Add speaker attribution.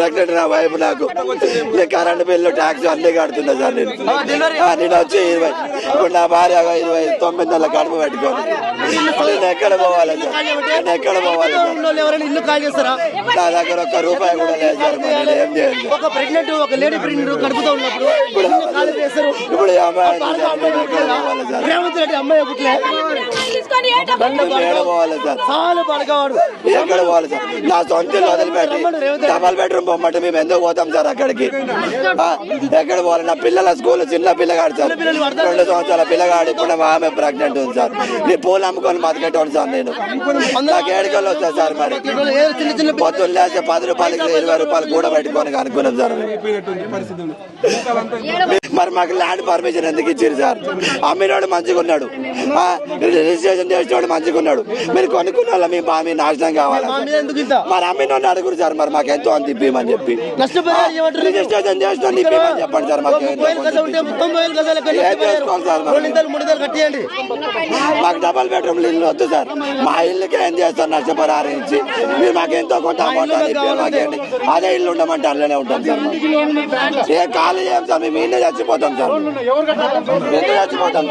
Speaker 1: Pregnant నా wife నాకు. Current bill tax అన్ని కడుతున్నా సార్ నేను. నేను వచ్చి ఇరవై. ఇప్పుడు నా భార్య ఇరవై తొమ్మిది నెలల కడుపు పెట్టుకోను. నేను ఎక్కడ పోవాలి సార్? నేను ఎక్కడ పోవాలి నా దగ్గర ఒక్క రూపాయి కూడా లేదు సార్. నేను ఏం చేయాలి
Speaker 2: ఒక ప్రెగ్నెంట్ ఒక లేడీ ప్రెగ్నెంట్ కడుపుతో ఉన్నప్పుడు
Speaker 1: ఇప్పుడు అమ్మాయి
Speaker 2: అమ్మాయి పుట్లే
Speaker 1: నేను ఎక్కడ పోవాలి సార్
Speaker 2: చాలా పడకవాడు.
Speaker 1: ఎక్కడ పోవాలి సార్ నా సొంత వదిలిపెట్టి. డబల్ బెడ్రూమ్ పొమ్మంటే మేము ఎందుకు పోతాం సార్ అక్కడికి? ఎక్కడ పోవాలి? నా పిల్లల స్కూల్ చిన్న పిల్లగాడు సార్. రెండు సంవత్సరాల పిల్లగాడు ఇప్పుడు మా ఆమె ప్రెగ్నెంట్ ఉంది సార్. నేను పూలు అమ్ముకొని బతికేటోను సార్ నేను. నాకు ఏడుకలు వస్తాయి సార్ మరి.
Speaker 2: ఏదో చిన్న చిన్న
Speaker 1: పొద్దున్న లేస్తే పది రూపాయలకి ఇరవై రూపాయలు కూడా పెట్టుకొని అనుకున్నాం సార్ మరి మాకు ల్యాండ్ పర్మిషన్ ఎందుకు ఇచ్చారు సార్? అమ్మినోడు మంచిగా ఉన్నాడు ఆ, రిజిస్ట్రేషన్ చేసినోడు మంచిగా ఉన్నాడు మీరు కొనుక్కున్న వాళ్ళ మీ బాగా నాశనం కావాలి మరి అమ్మినోడిని అడుగురు సార్ మరి మాకు ఎంతో అంత ఇప్పిమని చెప్పి. రిజిస్ట్రేషన్ చేసిన ఇప్పిమని చెప్పండి సార్ మాకు ఏం మాకు డబల్ బెడ్రూమ్ ఇల్లు వద్దు సార్. మా ఇల్లుకి ఏం చేస్తారు నష్టపరిహారం ఇచ్చి? మీరు మాకు ఎంతో కొంత అమౌంట్ అని ఇప్పి మాకేంటి? అదే ఇల్లు ఉండమంటే అందులోనే ఉంటాం సార్. ఏ ఖాళీ చేయం సార్? మేము ఇల్లే చచ్చిపోతాం సార్? మేము చచ్చిపోతాం